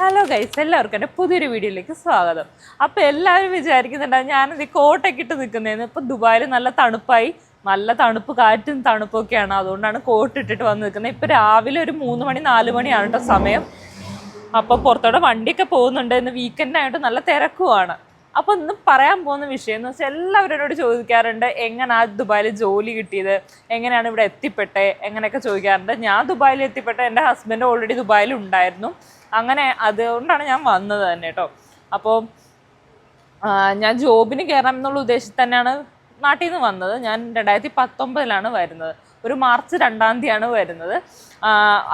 Hello guys എല്ലാവർക്കും എന്റെ പുതിയൊരു വീഡിയോയിലേക്ക് സ്വാഗതം. അപ്പോൾ എല്ലാവരും വിചാരിക്കുന്നുണ്ടാവും ഞാനിത് കോട്ടൊക്കെ ഇട്ട് നിൽക്കുന്നതെന്ന് ഇപ്പോൾ ദുബായിൽ നല്ല തണുപ്പായി നല്ല തണുപ്പ് കാറ്റും തണുപ്പൊക്കെയാണ് അതുകൊണ്ടാണ് കോട്ട് ഇട്ടിട്ട് വന്ന് നിൽക്കുന്നത്. ഇപ്പോൾ രാവിലെ ഒരു മൂന്ന് മണി നാല് മണിയാണ് കേട്ടോ സമയം. അപ്പോൾ പുറത്തോടെ വണ്ടിയൊക്കെ പോകുന്നുണ്ട്. ഇന്ന് വീക്കെൻഡായിട്ട് നല്ല തിരക്കുമാണ് അപ്പോൾ ഇന്ന് പറയാൻ പോകുന്ന വിഷയം എന്ന് വെച്ചാൽ എല്ലാവരും എന്നോട് ചോദിക്കാറുണ്ട് എങ്ങനെയാണ് ദുബായിൽ ജോലി കിട്ടിയത്? എങ്ങനെയാണ് ഇവിടെ എത്തിപ്പെട്ടേ? എങ്ങനെയൊക്കെ ചോദിക്കാറുണ്ട്. ഞാൻ ദുബായിൽ എത്തിപ്പെട്ട എന്റെ ഹസ്ബൻഡ് ഓൾറെഡി ദുബായിൽ ഉണ്ടായിരുന്നു. അങ്ങനെ അതുകൊണ്ടാണ് ഞാൻ വന്നത് തന്നെ കേട്ടോ അപ്പോൾ ഞാൻ ജോബിന് കയറാം എന്നുള്ള ഉദ്ദേശത്തിൽ തന്നെയാണ് നാട്ടിൽ നിന്ന് വന്നത്. ഞാൻ രണ്ടായിരത്തി പത്തൊമ്പതിലാണ് വരുന്നത്. ഒരു മാർച്ച് രണ്ടാം തീയതിയാണ് വരുന്നത്.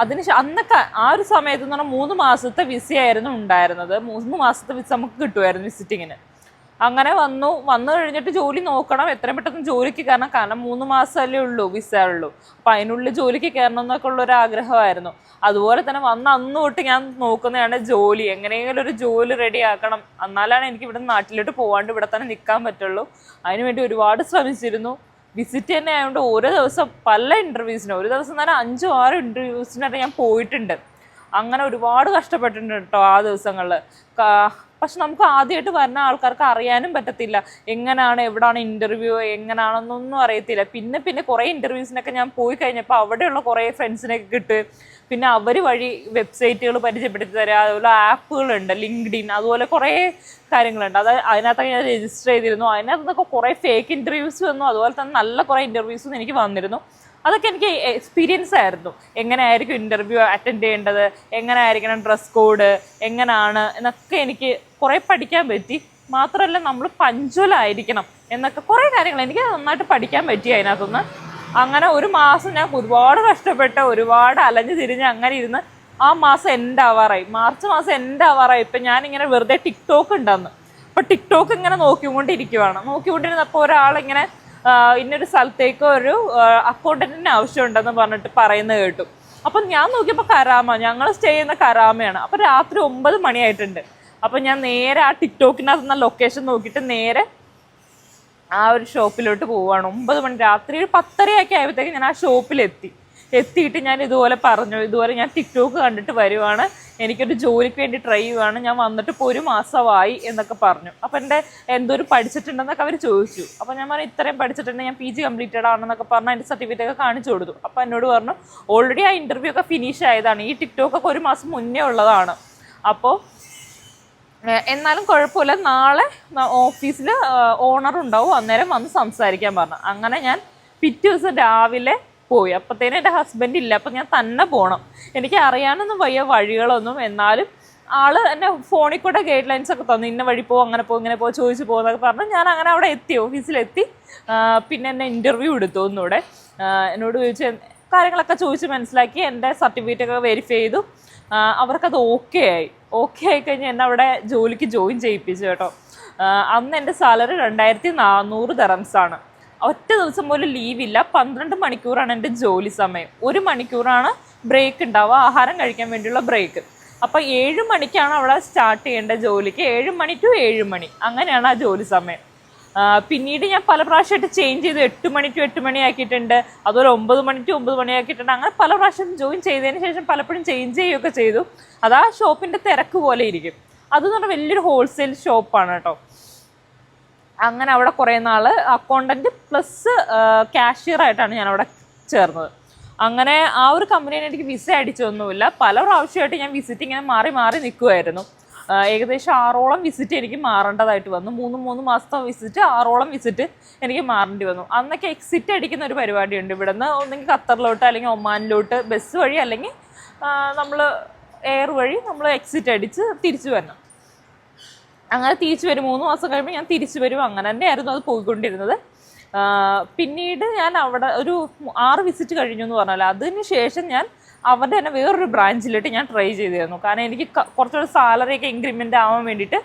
അതിന് അന്നൊക്കെ ആ ഒരു സമയത്ത് എന്ന് പറഞ്ഞാൽ മൂന്ന് മാസത്തെ വിസയായിരുന്നു ഉണ്ടായിരുന്നത്. മൂന്ന് മാസത്തെ വിസ നമുക്ക് കിട്ടുമായിരുന്നു വിസിറ്റിങ്ങിന് അങ്ങനെ വന്നു. വന്നു കഴിഞ്ഞിട്ട് ജോലി നോക്കണം. എത്രയും പെട്ടെന്ന് ജോലിക്ക് കയറണം. കാരണം മൂന്ന് മാസമല്ലേ ഉള്ളൂ വിസ ഉള്ളൂ. അപ്പം അതിനുള്ളിൽ ജോലിക്ക് കയറണം എന്നൊക്കെ ഉള്ള ഒരു ആഗ്രഹമായിരുന്നു. അതുപോലെ തന്നെ വന്ന അന്ന് തൊട്ട് ഞാൻ നോക്കുന്നതാണ് ജോലി. എങ്ങനെയെങ്കിലും ഒരു ജോലി റെഡി ആക്കണം. എന്നാലാണ് എനിക്ക് ഇവിടെ നാട്ടിലോട്ട് പോകാണ്ട് ഇവിടെ തന്നെ നിൽക്കാൻ പറ്റുള്ളൂ. അതിനുവേണ്ടി ഒരുപാട് ശ്രമിച്ചിരുന്നു. വിസിറ്റ് തന്നെ ആയതുകൊണ്ട് ഓരോ ദിവസം പല ഇന്റർവ്യൂസിനും ഒരു ദിവസം തന്നെ അഞ്ചോ ആറോ ഇന്റർവ്യൂസിനായിട്ട് ഞാൻ പോയിട്ടുണ്ട്. അങ്ങനെ ഒരുപാട് കഷ്ടപ്പെട്ടിട്ടുണ്ട് കേട്ടോ ആ ദിവസങ്ങളിൽ പക്ഷെ നമുക്ക് ആദ്യമായിട്ട് വരുന്ന ആൾക്കാർക്ക് അറിയാനും പറ്റത്തില്ല. എങ്ങനെയാണ് എവിടാണ് ഇന്റർവ്യൂ എങ്ങനെയാണെന്നൊന്നും അറിയത്തില്ല. പിന്നെ പിന്നെ കുറേ ഇന്റർവ്യൂസിനൊക്കെ ഞാൻ പോയി കഴിഞ്ഞപ്പോൾ അവിടെയുള്ള കുറേ ഫ്രണ്ട്സിനൊക്കെ കിട്ടും. പിന്നെ അവർ വഴി വെബ്സൈറ്റുകൾ പരിചയപ്പെടുത്തി തരാം. അതുപോലെ ആപ്പുകളുണ്ട് ലിങ്ക്ഡിൻ അതുപോലെ കുറേ കാര്യങ്ങളുണ്ട്. അത് അതിനകത്തൊക്കെ ഞാൻ രജിസ്റ്റർ ചെയ്തിരുന്നു. അതിനകത്തൊക്കെ കുറേ ഫേക്ക് ഇന്റർവ്യൂസ് വന്നു. അതുപോലെ തന്നെ നല്ല കുറേ ഇന്റർവ്യൂസും എനിക്ക് വന്നിരുന്നു. അതൊക്കെ എനിക്ക് എക്സ്പീരിയൻസ് ആയിരുന്നു. എങ്ങനെയായിരിക്കും ഇന്റർവ്യൂ അറ്റൻഡ് ചെയ്യേണ്ടത്? എങ്ങനെയായിരിക്കണം ഡ്രസ് കോഡ് എങ്ങനെയാണ് എന്നൊക്കെ എനിക്ക് കുറേ പഠിക്കാൻ പറ്റി. മാത്രമല്ല നമ്മൾ പഞ്ചുലായിരിക്കണം എന്നൊക്കെ കുറേ കാര്യങ്ങൾ എനിക്ക് നന്നായിട്ട് പഠിക്കാൻ പറ്റി അതിനകത്തുനിന്ന്. അങ്ങനെ ഒരു മാസം ഞാൻ ഒരുപാട് കഷ്ടപ്പെട്ട് ഒരുപാട് അലഞ്ഞു തിരിഞ്ഞ് അങ്ങനെ ഇരുന്ന് ആ മാസം എന്റെ ആവാറായി. മാർച്ച് മാസം എന്റെ ആവാറായി. ഇപ്പം ഞാനിങ്ങനെ വെറുതെ ടിക്ടോക്ക് ഉണ്ടെന്ന്. അപ്പോൾ ടിക്ടോക്ക് ഇങ്ങനെ നോക്കിക്കൊണ്ടിരിക്കുവാണ്. നോക്കിക്കൊണ്ടിരുന്നപ്പോൾ ഒരാളിങ്ങനെ ഇന്നൊരു സ്ഥലത്തേക്ക് ഒരു അക്കൗണ്ടന്റിന് ആവശ്യമുണ്ടെന്ന് പറഞ്ഞിട്ട് പറയുന്നത് കേട്ടു. അപ്പം ഞാൻ നോക്കിയപ്പോൾ കരാമ ഞങ്ങൾ സ്റ്റേ ചെയ്യുന്ന കരാമയാണ്. അപ്പം രാത്രി ഒമ്പത് മണിയായിട്ടുണ്ട്. അപ്പം ഞാൻ നേരെ ആ ടിക്ടോക്കിനകത്ത് ലൊക്കേഷൻ നോക്കിയിട്ട് നേരെ ആ ഒരു ഷോപ്പിലോട്ട് പോവാണ് ഒമ്പത് മണി രാത്രി ഒരു പത്തരയൊക്കെ ആയപ്പോഴത്തേക്ക് ഞാൻ ആ ഷോപ്പിലെത്തി എത്തിയിട്ട് ഞാൻ ഇതുപോലെ പറഞ്ഞു ഇതുപോലെ ഞാൻ ടിക്ടോക്ക് കണ്ടിട്ട് വരുവാണ്. എനിക്കൊരു ജോലിക്ക് വേണ്ടി ട്രൈ ചെയ്യുവാണ്. ഞാൻ വന്നിട്ട് ഇപ്പോൾ ഒരു മാസമായി എന്നൊക്കെ പറഞ്ഞു. അപ്പം എന്റെ എന്തോരം പഠിച്ചിട്ടുണ്ടെന്നൊക്കെ അവർ ചോദിച്ചു. അപ്പോൾ ഞാൻ പറഞ്ഞു ഇത്രയും പഠിച്ചിട്ടുണ്ട്. ഞാൻ പി ജി കംപ്ലീറ്റഡ് ആണെന്നൊക്കെ പറഞ്ഞാൽ എന്റെ സർട്ടിഫിക്കറ്റ് ഒക്കെ കാണിച്ചു കൊടുത്തു. അപ്പോൾ എന്നോട് പറഞ്ഞു ഓൾറെഡി ആ ഇന്റർവ്യൂ ഒക്കെ ഫിനിഷ് ആയതാണ്. ഈ ടിക്ടോക്ക് ഒക്കെ ഒരു മാസം മുന്നേ ഉള്ളതാണ്. അപ്പോൾ എന്നാലും കുഴപ്പമില്ല. നാളെ ഓഫീസിൽ ഓണർ ഉണ്ടാവും. അന്നേരം വന്ന് സംസാരിക്കാൻ പറഞ്ഞു. അങ്ങനെ ഞാൻ പിറ്റേ ദിവസം രാവിലെ പോയി. അപ്പത്തേനും എന്റെ ഹസ്ബൻഡ് ഇല്ല. അപ്പം ഞാൻ തന്നെ പോകണം എനിക്ക് അറിയാനൊന്നും വയ്യ വഴികളൊന്നും. എന്നാലും ആൾ എന്നെ ഫോണിൽ കൂടെ ഗൈഡ് ലൈൻസ് ഒക്കെ തന്നു. ഇന്ന വഴി പോകും അങ്ങനെ പോകും ഇങ്ങനെ പോകും ചോദിച്ചു പോകുന്നൊക്കെ പറഞ്ഞു. ഞാൻ അങ്ങനെ അവിടെ എത്തി ഓഫീസിലെത്തി പിന്നെ എന്നെ ഇന്റർവ്യൂ എടുത്തു ഒന്നുകൂടെ എന്നോട് ചോദിച്ചു കാര്യങ്ങളൊക്കെ ചോദിച്ച് മനസ്സിലാക്കി. എന്റെ സർട്ടിഫിക്കറ്റ് ഒക്കെ വെരിഫൈ ചെയ്തു. അവർക്കത് ഓക്കെ ആയി. ഓക്കെ ആയി കഴിഞ്ഞ് എന്നെ അവിടെ ജോലിക്ക് ജോയിൻ ചെയ്യിപ്പിച്ചു കേട്ടോ. അന്ന് എന്റെ സാലറി രണ്ടായിരത്തി നാനൂറ് ദറംസാണ് ഒറ്റ ദിവസം പോലും ലീവില്ല പന്ത്രണ്ട് മണിക്കൂറാണ് എന്റെ ജോലി സമയം. ഒരു മണിക്കൂറാണ് ബ്രേക്ക് ഉണ്ടാവുക. ആഹാരം കഴിക്കാൻ വേണ്ടിയുള്ള ബ്രേക്ക് അപ്പോൾ ഏഴ് മണിക്കാണ് അവിടെ സ്റ്റാർട്ട് ചെയ്യേണ്ട ജോലിക്ക്. ഏഴ് മണി ടു ഏഴ് മണി. അങ്ങനെയാണ് ആ ജോലി സമയം. പിന്നീട് ഞാൻ പല പ്രാവശ്യമായിട്ട് ചേഞ്ച് ചെയ്ത്. എട്ട് മണി ടു എട്ട് മണി ആക്കിയിട്ടുണ്ട്. അതുപോലെ ഒമ്പത് മണി ടു ഒമ്പത് മണി ആക്കിയിട്ടുണ്ട്. അങ്ങനെ പല പ്രാവശ്യം ജോയിൻ ചെയ്തതിന് ശേഷം പലപ്പോഴും ചേഞ്ച് ചെയ്യുകയൊക്കെ ചെയ്തു. അത് ആ ഷോപ്പിന്റെ തിരക്ക് പോലെ ഇരിക്കും. അതെന്ന് പറഞ്ഞാൽ വലിയൊരു ഹോൾസെയിൽ ഷോപ്പാണ് കേട്ടോ. അങ്ങനെ അവിടെ കുറേ നാൾ അക്കൗണ്ടന്റ് പ്ലസ് കാഷ്യർ ആയിട്ടാണ് ഞാൻ അവിടെ ചേർന്നത്. അങ്ങനെ ആ ഒരു കമ്പനിയിൽ എനിക്ക് വിസ അടിച്ചൊന്നുമില്ല. പല പ്രാവശ്യമായിട്ട് ഞാൻ വിസിറ്റ് ഇങ്ങനെ മാറി മാറി നിൽക്കുമായിരുന്നു ഏകദേശം ആറോളം വിസിറ്റ് എനിക്ക് മാറേണ്ടതായിട്ട് വന്നു. മൂന്ന് മൂന്ന് മാസത്തെ വിസിറ്റ് ആറോളം വിസിറ്റ് എനിക്ക് മാറേണ്ടി വന്നു. അന്നൊക്കെ എക്സിറ്റ് അടിക്കുന്ന ഒരു പരിപാടിയുണ്ട് ഇവിടെ നിന്ന് ഒന്നെങ്കിൽ ഖത്തറിലോട്ട് അല്ലെങ്കിൽ ഒമാനിലോട്ട് ബസ് വഴി അല്ലെങ്കിൽ നമ്മൾ എയർ വഴി നമ്മൾ എക്സിറ്റ് അടിച്ച് തിരിച്ചു വരണം. അങ്ങനെ തിരിച്ചു വരും. മൂന്ന് മാസം കഴിയുമ്പോൾ ഞാൻ തിരിച്ചു വരും. അങ്ങനെ തന്നെയായിരുന്നു അത് പോയിക്കൊണ്ടിരുന്നത്. പിന്നീട് ഞാൻ അവിടെ ഒരു ആറ് വിസിറ്റ് കഴിഞ്ഞു എന്ന് പറഞ്ഞാൽ അതിന് ശേഷം ഞാൻ അവരുടെ തന്നെ വേറൊരു ബ്രാഞ്ചിലിട്ട് ഞാൻ ട്രൈ ചെയ്തിരുന്നു. കാരണം എനിക്ക് കുറച്ചുകൂടി സാലറി ഒക്കെ ഇൻക്രിമെന്റ് ആവാൻ വേണ്ടിയിട്ട്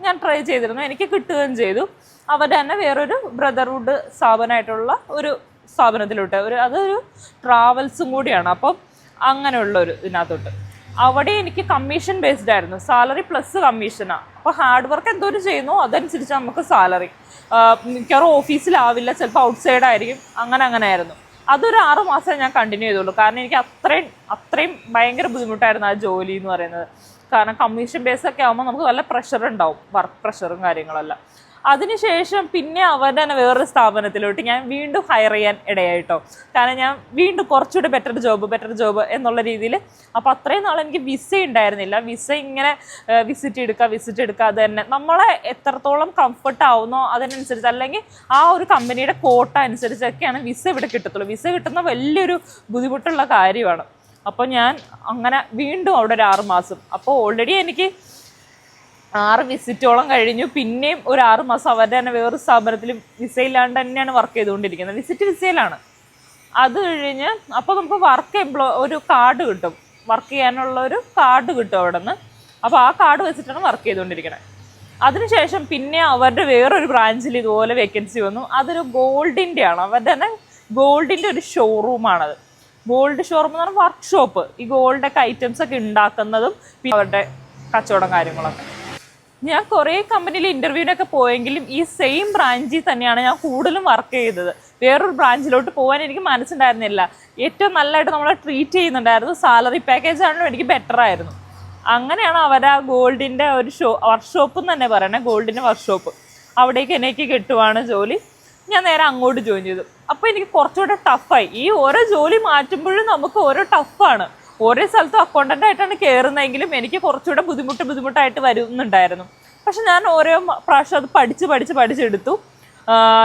ഞാൻ ട്രൈ ചെയ്തിരുന്നു. എനിക്ക് കിട്ടുകയും ചെയ്തു. അവരുടെ തന്നെ വേറൊരു ബ്രദർഹുഡ് സ്ഥാപനമായിട്ടുള്ള ഒരു സ്ഥാപനത്തിലോട്ട്. ഒരു അതൊരു ട്രാവൽസും കൂടിയാണ്. അപ്പം അങ്ങനെയുള്ള ഒരു ഇതിനകത്തോട്ട്. അവിടെ എനിക്ക് കമ്മീഷൻ ബേസ്ഡ് ആയിരുന്നു. സാലറി പ്ലസ് കമ്മീഷനാണ് അപ്പോൾ ഹാർഡ് വർക്ക് എന്തോ ചെയ്യുന്നു അതനുസരിച്ച് നമുക്ക് സാലറി മിക്കവാറും ഓഫീസിലാവില്ല ചിലപ്പോൾ ഔട്ട് സൈഡ് ആയിരിക്കും. അങ്ങനെ അങ്ങനെ ആയിരുന്നു. അതൊരു ആറ് മാസം ഞാൻ കണ്ടിന്യൂ ചെയ്തുള്ളൂ. കാരണം എനിക്ക് അത്രയും അത്രയും ഭയങ്കര ബുദ്ധിമുട്ടായിരുന്നു ആ ജോലി എന്ന് പറയുന്നത്. കാരണം കമ്മീഷൻ ബേസ് ഒക്കെ ആകുമ്പോൾ നമുക്ക് നല്ല പ്രഷർ ഉണ്ടാവും. വർക്ക് പ്രഷറും കാര്യങ്ങളെല്ലാം. അതിനുശേഷം പിന്നെ അവരുടെ തന്നെ വേറൊരു സ്ഥാപനത്തിലോട്ട് ഞാൻ വീണ്ടും ഹയർ ചെയ്യാൻ ഇടയായിട്ടോ. കാരണം ഞാൻ വീണ്ടും കുറച്ചുകൂടി ബെറ്റർ ജോബ് ബെറ്റർ ജോബ് എന്നുള്ള രീതിയിൽ അപ്പോൾ അത്രയും നാൾ എനിക്ക് വിസ ഉണ്ടായിരുന്നില്ല. വിസ ഇങ്ങനെ വിസിറ്റ് എടുക്കുക വിസിറ്റ് എടുക്കുക അത് തന്നെ. നമ്മളെ എത്രത്തോളം കംഫർട്ട് ആവുന്നോ അതിനനുസരിച്ച് അല്ലെങ്കിൽ ആ ഒരു കമ്പനിയുടെ കോട്ട അനുസരിച്ചൊക്കെയാണ് വിസ ഇവിടെ കിട്ടത്തുള്ളൂ. വിസ കിട്ടുന്ന വലിയൊരു ബുദ്ധിമുട്ടുള്ള കാര്യമാണ്. അപ്പോൾ ഞാൻ അങ്ങനെ വീണ്ടും അവിടെ ഒരു ആറുമാസം അപ്പോൾ ഓൾറെഡി എനിക്ക് ആറ് വിസിറ്റോളം കഴിഞ്ഞു. പിന്നെയും ഒരു ആറ് മാസം അവരുടെ തന്നെ വേറൊരു സ്ഥാപനത്തിൽ വിസ ഇല്ലാണ്ട് തന്നെയാണ് വർക്ക് ചെയ്തുകൊണ്ടിരിക്കുന്നത്. വിസിറ്റ് വിസയിലാണ് അത് കഴിഞ്ഞ് അപ്പോൾ നമുക്ക് വർക്ക് എംപ്ലോ ഒരു കാർഡ് കിട്ടും. വർക്ക് ചെയ്യാനുള്ള ഒരു കാർഡ് കിട്ടും അവിടെ നിന്ന് അപ്പോൾ ആ കാർഡ് വെച്ചിട്ടാണ് വർക്ക് ചെയ്തുകൊണ്ടിരിക്കുന്നത് അതിനുശേഷം പിന്നെ അവരുടെ വേറൊരു ബ്രാഞ്ചിൽ ഇതുപോലെ വേക്കൻസി വന്നു. അതൊരു ഗോൾഡിന്റെ ആണ് അവരുടെ തന്നെ ഗോൾഡിന്റെ ഒരു ഷോറൂമാണത് ഗോൾഡ് ഷോറൂം എന്ന് പറഞ്ഞാൽ വർക്ക്ഷോപ്പ് ഈ ഗോൾഡൊക്കെ ഐറ്റംസ് ഒക്കെ ഉണ്ടാക്കുന്നതും അവരുടെ കച്ചവടം കാര്യങ്ങളൊക്കെ. ഞാൻ കുറേ കമ്പനിയിൽ ഇന്റർവ്യൂവിനൊക്കെ പോയെങ്കിലും ഈ സെയിം ബ്രാഞ്ചിൽ തന്നെയാണ് ഞാൻ കൂടുതലും വർക്ക് ചെയ്തത്. വേറൊരു ബ്രാഞ്ചിലോട്ട് പോകാൻ എനിക്ക് മനസ്സുണ്ടായിരുന്നില്ല. ഏറ്റവും നല്ലതായിട്ട് നമ്മളെ ട്രീറ്റ് ചെയ്യുന്നുണ്ടായിരുന്നു. സാലറി പാക്കേജ് ആണെങ്കിലും എനിക്ക് ബെറ്റർ ആയിരുന്നു. അങ്ങനെയാണ് അവർ ആ ഗോൾഡിന്റെ ഒരു ഷോ വർക്ക്ഷോപ്പ് എന്ന് തന്നെ പറയണേ ഗോൾഡിന്റെ വർക്ക്ഷോപ്പ് അവിടേക്ക് എനിക്ക് കിട്ടുവാണ് ജോലി. ഞാൻ നേരെ അങ്ങോട്ട് ജോയിൻ ചെയ്തു. അപ്പോൾ എനിക്ക് കുറച്ചുകൂടെ ടഫായി ഈ ഓരോ ജോലി മാറ്റുമ്പോഴും നമുക്ക് ഓരോ ടഫാണ് ഓരോ സ്ഥലത്തും അക്കൗണ്ടന്റ് ആയിട്ടാണ് കയറുന്നതെങ്കിലും എനിക്ക് കുറച്ചുകൂടെ ബുദ്ധിമുട്ട് ബുദ്ധിമുട്ടായിട്ട് വരുന്നുണ്ടായിരുന്നു. പക്ഷെ ഞാൻ ഓരോ പ്രാവശ്യം അത് പഠിച്ച് പഠിച്ച് പഠിച്ചെടുത്തു.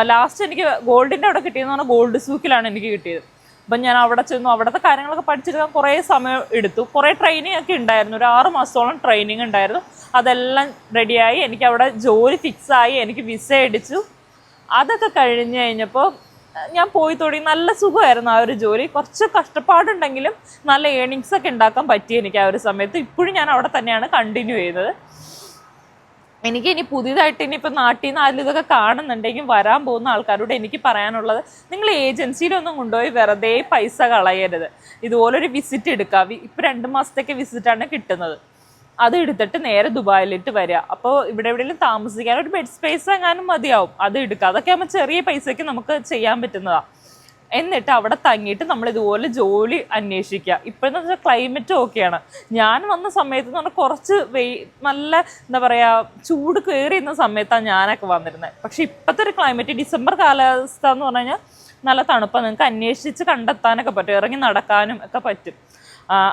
ലാസ്റ്റ് എനിക്ക് ഗോൾഡിന്റെ അവിടെ കിട്ടിയെന്ന് പറഞ്ഞാൽ ഗോൾഡ് സൂക്കിലാണ് എനിക്ക് കിട്ടിയത്. അപ്പം ഞാൻ അവിടെ ചെന്നു. അവിടുത്തെ കാര്യങ്ങളൊക്കെ പഠിച്ചെടുക്കാൻ കുറേ സമയം എടുത്തു. കുറേ ട്രെയിനിങ് ഒക്കെ ഉണ്ടായിരുന്നു. ഒരു ആറ് മാസത്തോളം ട്രെയിനിങ് ഉണ്ടായിരുന്നു. അതെല്ലാം റെഡിയായി എനിക്ക് അവിടെ ജോലി ഫിക്സായി എനിക്ക് വിസ അടിച്ചു. അതൊക്കെ കഴിഞ്ഞ് കഴിഞ്ഞപ്പോൾ ഞാൻ പോയി തുടങ്ങി നല്ല സുഖമായിരുന്നു ആ ഒരു ജോലി. കുറച്ച് കഷ്ടപ്പാടുണ്ടെങ്കിലും നല്ല ഏണിങ്സ് ഒക്കെ ഉണ്ടാക്കാൻ പറ്റി എനിക്ക് ആ ഒരു സമയത്ത്. ഇപ്പോഴും ഞാൻ അവിടെ തന്നെയാണ് കണ്ടിന്യൂ ചെയ്തത് എനിക്ക് ഇനി പുതിയതായിട്ട് ഇനിയിപ്പോൾ നാട്ടിൽ നിന്ന് ആരും ഇതൊക്കെ കാണുന്നുണ്ടെങ്കിൽ വരാൻ പോകുന്ന ആൾക്കാരോട് എനിക്ക് പറയാനുള്ളത് നിങ്ങൾ ഏജൻസിയിലൊന്നും കൊണ്ടുപോയി വെറുതെ പൈസ കളയരുത്. ഇതുപോലൊരു വിസിറ്റ് എടുക്കുക ഇപ്പോൾ ഇപ്പൊ രണ്ട് മാസത്തേക്ക് വിസിറ്റാണ് കിട്ടുന്നത്. അത് എടുത്തിട്ട് നേരെ ദുബായിലിട്ട് വരിക അപ്പോൾ ഇവിടെ എവിടെയെങ്കിലും താമസിക്കാൻ ഒരു ബെഡ് സ്പേസ് എങ്ങാനും മതിയാവും. അത് എടുക്കുക അതൊക്കെ ആകുമ്പോൾ ചെറിയ പൈസയ്ക്ക് നമുക്ക് ചെയ്യാൻ പറ്റുന്നതാണ് എന്നിട്ട് അവിടെ തങ്ങിയിട്ട് നമ്മൾ ഇതുപോലെ ജോലി അന്വേഷിക്കുക ഇപ്പോഴെന്ന് വെച്ചാൽ ക്ലൈമറ്റ് ഓക്കെയാണ് ഞാൻ വന്ന സമയത്ത് എന്ന് പറഞ്ഞാൽ കുറച്ച് വെയി നല്ല എന്താ പറയുക ചൂട് കയറിയിരുന്ന സമയത്താണ് ഞാനൊക്കെ വന്നിരുന്നത് പക്ഷെ ഇപ്പോഴത്തെ ഒരു ക്ലൈമറ്റ് ഡിസംബർ കാലാവസ്ഥ എന്ന് പറഞ്ഞു കഴിഞ്ഞാൽ നല്ല തണുപ്പാണ് നിങ്ങൾക്ക് അന്വേഷിച്ച് കണ്ടെത്താനൊക്കെ പറ്റും. ഇറങ്ങി നടക്കാനും ഒക്കെ പറ്റും.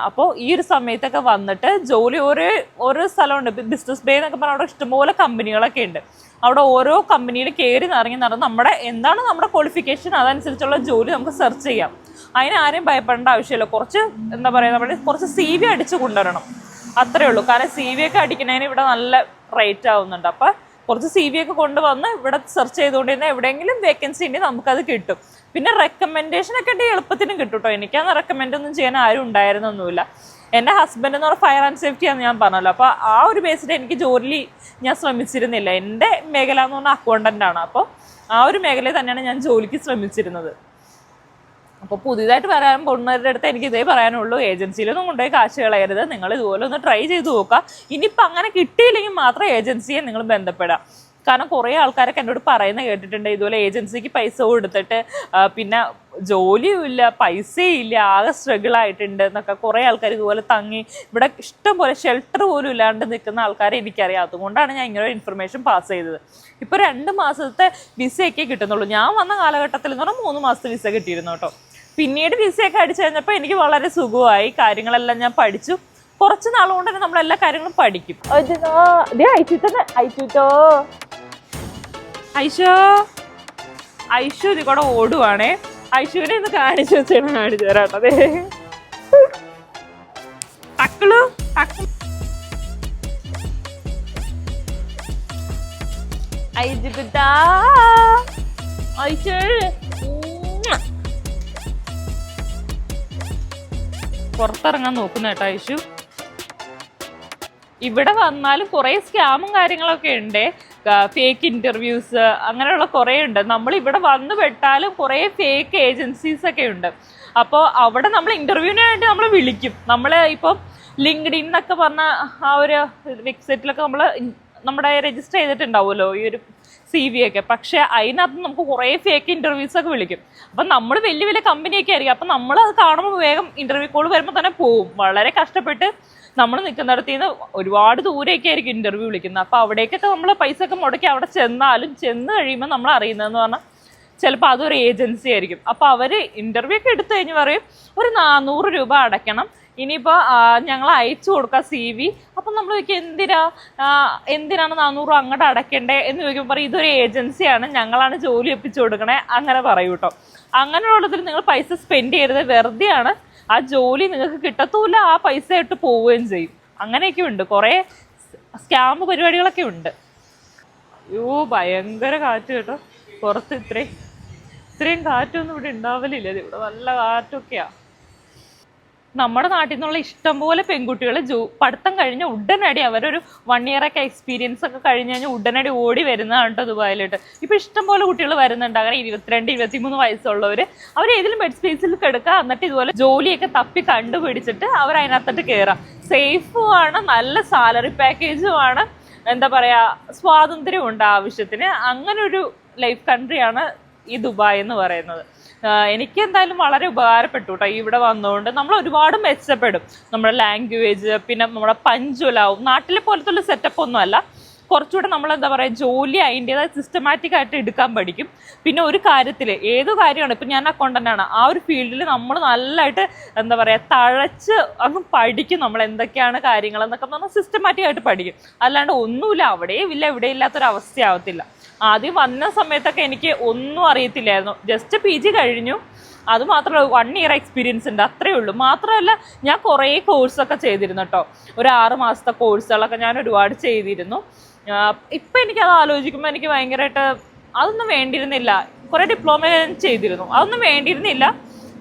അപ്പോൾ ഈ ഒരു സമയത്തൊക്കെ വന്നിട്ട് ജോലി ഓരോ ഓരോ സ്ഥലമുണ്ട്. ബിസിനസ് ബേ എന്നൊക്കെ പറഞ്ഞാൽ അവിടെ ഇഷ്ടംപോലെ കമ്പനികളൊക്കെ ഉണ്ട്. അവിടെ ഓരോ കമ്പനിയിൽ കയറി നിറങ്ങി നടന്ന് നമ്മുടെ എന്താണ് നമ്മുടെ ക്വാളിഫിക്കേഷൻ അതനുസരിച്ചുള്ള ജോലി നമുക്ക് സെർച്ച് ചെയ്യാം. അതിന് ആരെയും ഭയപ്പെടേണ്ട ആവശ്യമില്ല. കുറച്ച് എന്താ പറയുക നമ്മുടെ കുറച്ച് സി വി അടിച്ച് കൊണ്ടുവരണം. അത്രേ ഉള്ളൂ. കാരണം സി വി ഒക്കെ അടിക്കുന്നതിന് ഇവിടെ നല്ല റേറ്റ് ആവുന്നുണ്ട്. അപ്പം കുറച്ച് സി വി ഒക്കെ കൊണ്ടുവന്ന് ഇവിടെ സെർച്ച് ചെയ്തുകൊണ്ടിരുന്ന എവിടെയെങ്കിലും വേക്കൻസി ഉണ്ടെങ്കിൽ നമുക്കത് കിട്ടും. പിന്നെ റെക്കമെൻഡേഷൻ ഒക്കെ ഉണ്ടെങ്കിൽ എളുപ്പത്തിന് കിട്ടും കേട്ടോ എനിക്കന്ന് റെക്കമെൻഡ് ഒന്നും ചെയ്യാൻ ആരും ഉണ്ടായിരുന്നൊന്നുമില്ല. എന്റെ ഹസ്ബൻഡ് എന്ന് പറഞ്ഞാൽ ഫയർ ആൻഡ് സേഫ്റ്റി ആണെന്ന് ഞാൻ പറഞ്ഞല്ലോ. അപ്പോൾ ആ ഒരു ബേസിൽ എനിക്ക് ജോലി ഞാൻ ശ്രമിച്ചിരുന്നില്ല. എന്റെ മേഖല എന്ന് പറഞ്ഞാൽ അക്കൗണ്ടന്റ് ആണ്. അപ്പോൾ ആ ഒരു മേഖലയിൽ തന്നെയാണ് ഞാൻ ജോലിക്ക് ശ്രമിച്ചിരുന്നത്. അപ്പോൾ പുതിയതായിട്ട് വരാൻ പോകുന്നവരുടെ അടുത്ത് എനിക്ക് ഇതേ പറയാനുള്ളൂ. ഏജൻസിയിലൊന്നും കൊണ്ടുപോയി കാശ് കളയരുത്. നിങ്ങൾ ഇതുപോലെ ഒന്ന് ട്രൈ ചെയ്ത് നോക്കുക. ഇനിയിപ്പോൾ അങ്ങനെ കിട്ടിയില്ലെങ്കിൽ മാത്രം ഏജൻസിയെ നിങ്ങൾ ബന്ധപ്പെടാം കാരണം കുറേ ആൾക്കാരൊക്കെ എന്നോട് പറയുന്ന കേട്ടിട്ടുണ്ട്. ഇതുപോലെ ഏജൻസിക്ക് പൈസ കൊടുത്തിട്ട് പിന്നെ ജോലിയുമില്ല ഇല്ല പൈസയും ഇല്ല ആകെ സ്ട്രഗിൾ ആയിട്ടുണ്ട് എന്നൊക്കെ കുറേ ആൾക്കാർ ഇതുപോലെ തങ്ങി ഇവിടെ ഇഷ്ടം പോലെ ഷെൽട്ടർ പോലും ഇല്ലാണ്ട് നിൽക്കുന്ന ആൾക്കാരെ എനിക്കറിയാം. അതുകൊണ്ടാണ് ഞാൻ ഇങ്ങനെ ഇൻഫർമേഷൻ പാസ് ചെയ്തത്. ഇപ്പോൾ രണ്ട് മാസത്തെ വിസയൊക്കെ കിട്ടുന്നുള്ളൂ. ഞാൻ വന്ന കാലഘട്ടത്തിൽ എന്ന് പറഞ്ഞാൽ മൂന്ന് മാസത്തെ വിസ കിട്ടിയിരുന്നു കേട്ടോ. പിന്നീട് വിസയൊക്കെ അടിച്ചു കഴിഞ്ഞപ്പോൾ എനിക്ക് വളരെ സുഖമായി. കാര്യങ്ങളെല്ലാം ഞാൻ പഠിച്ചു. കുറച്ച് നാളുകൊണ്ട് തന്നെ നമ്മൾ എല്ലാ കാര്യങ്ങളും പഠിക്കും. ഐശോ ഐശു ഇത് കൂടെ ഓടുവാണേ. ഐശുവിനെ ഒന്ന് കാണിച്ചു വെച്ചാണ് കാണിച്ചു തരാട്ടത് അതെ ടക്കിളു ഐജിബിതാ ഐശു പുറത്തിറങ്ങാൻ നോക്കുന്ന കേട്ടോ ഐഷു. ഇവിടെ വന്നാലും കുറേ സ്കാമും കാര്യങ്ങളൊക്കെ ഉണ്ട്. ഫേക്ക് ഇന്റർവ്യൂസ് അങ്ങനെയുള്ള കുറേ ഉണ്ട്. നമ്മൾ ഇവിടെ വന്നു പെട്ടാലും കുറേ ഫേക്ക് ഏജൻസീസ് ഒക്കെ ഉണ്ട്. അപ്പോൾ അവിടെ നമ്മൾ ഇന്റർവ്യൂവിന് വേണ്ടി നമ്മൾ വിളിക്കും. നമ്മൾ ഇപ്പം ലിങ്ക്ഡിൻ എന്നൊക്കെ പറഞ്ഞ ആ ഒരു വെബ്സൈറ്റിലൊക്കെ നമ്മൾ നമ്മുടെ രജിസ്റ്റർ ചെയ്തിട്ടുണ്ടാവുമല്ലോ. ഈ ഒരു സി വി ഒക്കെ. പക്ഷെ അതിനകത്ത് നമുക്ക് കുറേ ഫേക്ക് ഇന്റർവ്യൂസ് ഒക്കെ വിളിക്കും. അപ്പം നമ്മൾ വലിയ വലിയ കമ്പനിയൊക്കെ ആയിരിക്കും. അപ്പം നമ്മൾ അത് കാണുമ്പോൾ വേഗം ഇന്റർവ്യൂ കോൾ വരുമ്പോൾ തന്നെ പോവും. വളരെ കഷ്ടപ്പെട്ട് നമ്മൾ നിൽക്കുന്നിടത്ത് നിന്ന് ഒരുപാട് ദൂരെയൊക്കെ ആയിരിക്കും ഇന്റർവ്യൂ വിളിക്കുന്നത്. അപ്പോൾ അവിടേക്കൊക്കെ നമ്മൾ പൈസ ഒക്കെ മുടക്കി അവിടെ ചെന്നാലും ചെന്ന് കഴിയുമ്പോൾ നമ്മൾ അറിയുന്നതെന്ന് പറഞ്ഞാൽ ചിലപ്പോൾ അതൊരു ഏജൻസി ആയിരിക്കും. അപ്പോൾ അവർ ഇന്റർവ്യൂ ഒക്കെ എടുത്തു കഴിഞ്ഞ് പറയും ഒരു നാനൂറ് രൂപ അടയ്ക്കണം. ഇനിയിപ്പോൾ ഞങ്ങൾ അയച്ചു കൊടുക്കാം സി വി അപ്പം നമ്മൾ ചോദിക്കുക എന്തിനാ? എന്തിനാണ് നാനൂറ് അങ്ങോട്ട് അടയ്ക്കണ്ടേ? എന്ന് ചോദിക്കുമ്പോൾ പറയും ഇതൊരു ഏജൻസിയാണ്. ഞങ്ങളാണ് ജോലി ഒപ്പിച്ചു കൊടുക്കണേ. അങ്ങനെ പറയൂ കേട്ടോ. അങ്ങനെയുള്ളതിൽ നിങ്ങൾ പൈസ സ്പെൻഡ് ചെയ്യരുത്. വെറുതെയാണ് ആ ജോലി നിങ്ങൾക്ക് കിട്ടത്തൂല്ല. ആ പൈസ ഇട്ട് പോവുകയും ചെയ്യും. അങ്ങനെയൊക്കെ ഉണ്ട്. കുറേ സ്കാം പരിപാടികളൊക്കെ ഉണ്ട്. അയ്യോ ഭയങ്കര കാറ്റ് കേട്ടോ. പുറത്ത് ഇത്രയും ഇത്രയും കാറ്റൊന്നും ഇവിടെ ഉണ്ടാവലില്ല. ഇവിടെ നല്ല കാറ്റൊക്കെയാ. നമ്മുടെ നാട്ടിൽ നിന്നുള്ള ഇഷ്ടംപോലെ പെൺകുട്ടികൾ ജോ പഠിത്തം കഴിഞ്ഞ ഉടനടി അവരൊരു വൺ ഇയർ ഒക്കെ എക്സ്പീരിയൻസ് ഒക്കെ കഴിഞ്ഞ് കഴിഞ്ഞാൽ ഉടനടി ഓടി വരുന്നതാണ് കേട്ടോ ദുബായിലോട്ട്. ഇഷ്ടം ഇഷ്ടംപോലെ കുട്ടികൾ വരുന്നുണ്ട്. അങ്ങനെ ഇരുപത്തിരണ്ട് ഇരുപത്തിമൂന്ന് വയസ്സുള്ളവർ അവർ ഏതെങ്കിലും ബെഡ് സ്പേസിൽ കിടക്കുക എന്നിട്ട് ഇതുപോലെ ജോലിയൊക്കെ തപ്പി കണ്ടുപിടിച്ചിട്ട് അവർ അതിനകത്തോട്ട് കയറാം സേഫും ആണ് നല്ല സാലറി പാക്കേജുമാണ് എന്താ പറയുക സ്വാതന്ത്ര്യം ഉണ്ട് ആവശ്യത്തിന്. അങ്ങനെ ഒരു ലൈഫ് കൺട്രിയാണ് ഈ ദുബായ് എന്ന് പറയുന്നത്. എനിക്ക് എന്തായാലും വളരെ ഉപകാരപ്പെട്ടു കേട്ടോ ഇവിടെ വന്നുകൊണ്ട് നമ്മൾ ഒരുപാട് മെച്ചപ്പെടും. നമ്മുടെ ലാംഗ്വേജ് പിന്നെ നമ്മുടെ പഞ്ചുലാവും. നാട്ടിലെ പോലത്തുള്ള സെറ്റപ്പ് ഒന്നുമല്ല കുറച്ചുകൂടെ നമ്മൾ എന്താ പറയുക ജോലി അതിന്റെതായ സിസ്റ്റമാറ്റിക് ആയിട്ട് എടുക്കാൻ പഠിക്കും. പിന്നെ ഒരു കാര്യത്തിൽ ഏത് കാര്യമാണ് ഇപ്പം ഞാൻ അക്കൗണ്ടന്റ് ആണ് ആ ഒരു ഫീൽഡിൽ നമ്മൾ നല്ലതായിട്ട് എന്താ പറയുക തഴച്ച് അങ്ങ് പഠിക്കും നമ്മൾ എന്തൊക്കെയാണ് കാര്യങ്ങൾ എന്നൊക്കെ പറഞ്ഞാൽ സിസ്റ്റമാറ്റിക് ആയിട്ട് പഠിക്കും. അല്ലാണ്ട് ഒന്നുമില്ല അവിടെയും ഇല്ല ഇവിടെ ഇല്ലാത്തൊരു അവസ്ഥയാവത്തില്ല ആദ്യം വന്ന സമയത്തൊക്കെ എനിക്ക് ഒന്നും അറിയത്തില്ലായിരുന്നു. ജസ്റ്റ് പി ജി കഴിഞ്ഞു. അത് മാത്രമല്ല വൺ ഇയർ എക്സ്പീരിയൻസ് ഉണ്ട്. അത്രയേ ഉള്ളൂ. മാത്രമല്ല ഞാൻ കുറേ കോഴ്സൊക്കെ ചെയ്തിരുന്നു കേട്ടോ ഒരു ആറ് മാസത്തെ കോഴ്സുകളൊക്കെ ഞാൻ ഒരുപാട് ചെയ്തിരുന്നു. ഇപ്പം എനിക്കത് ആലോചിക്കുമ്പോൾ എനിക്ക് ഭയങ്കരമായിട്ട് അതൊന്നും വേണ്ടിയിരുന്നില്ല. കുറേ ഡിപ്ലോമ ചെയ്തിരുന്നു. അതൊന്നും വേണ്ടിയിരുന്നില്ല.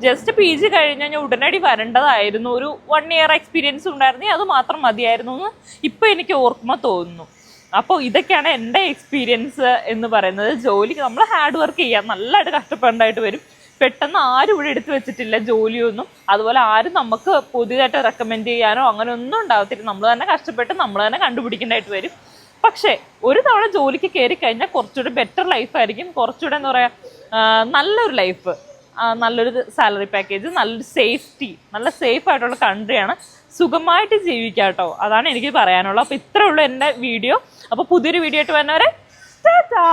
ജസ്റ്റ് പി ജി കഴിഞ്ഞാൽ ഞാൻ ഉടനടി വരേണ്ടതായിരുന്നു. ഒരു വൺ ഇയർ എക്സ്പീരിയൻസ് ഉണ്ടായിരുന്നെങ്കിൽ അത് മാത്രം മതിയായിരുന്നു എന്ന് ഇപ്പം എനിക്ക് ഓർക്കുമ്പോൾ തോന്നുന്നു. അപ്പോൾ ഇതൊക്കെയാണ് എന്റെ എക്സ്പീരിയൻസ് എന്ന് പറയുന്നത്. ജോലിക്ക് നമ്മൾ ഹാർഡ് വർക്ക് ചെയ്യാം. നല്ലതായിട്ട് കഷ്ടപ്പെടേണ്ടതായിട്ട് വരും. പെട്ടെന്ന് ആരും ഇവിടെ എടുത്തു വെച്ചിട്ടില്ല ജോലിയൊന്നും. അതുപോലെ ആരും നമുക്ക് പുതിയതായിട്ട് റെക്കമെൻഡ് ചെയ്യാനോ അങ്ങനെ ഒന്നും ഉണ്ടാകത്തില്ല നമ്മൾ തന്നെ കഷ്ടപ്പെട്ട് നമ്മൾ തന്നെ കണ്ടുപിടിക്കേണ്ടതായിട്ട് വരും. പക്ഷേ ഒരു തവണ ജോലിക്ക് കയറി കഴിഞ്ഞാൽ കുറച്ചുകൂടി ബെറ്റർ ലൈഫായിരിക്കും കുറച്ചുകൂടെ എന്താ പറയുക നല്ലൊരു ലൈഫ് നല്ലൊരു സാലറി പാക്കേജ് നല്ലൊരു സേഫ്റ്റി നല്ല സേഫ് ആയിട്ടുള്ള കൺട്രിയാണ് സുഖമായിട്ട് ജീവിക്കാം കേട്ടോ. അതാണ് എനിക്ക് പറയാനുള്ളത്. അപ്പോൾ ഇത്രേ ഉള്ളൂ എന്റെ വീഡിയോ അപ്പോൾ പുതിയൊരു വീഡിയോ ആയിട്ട് വരുന്നവരെ ടാറ്റാ!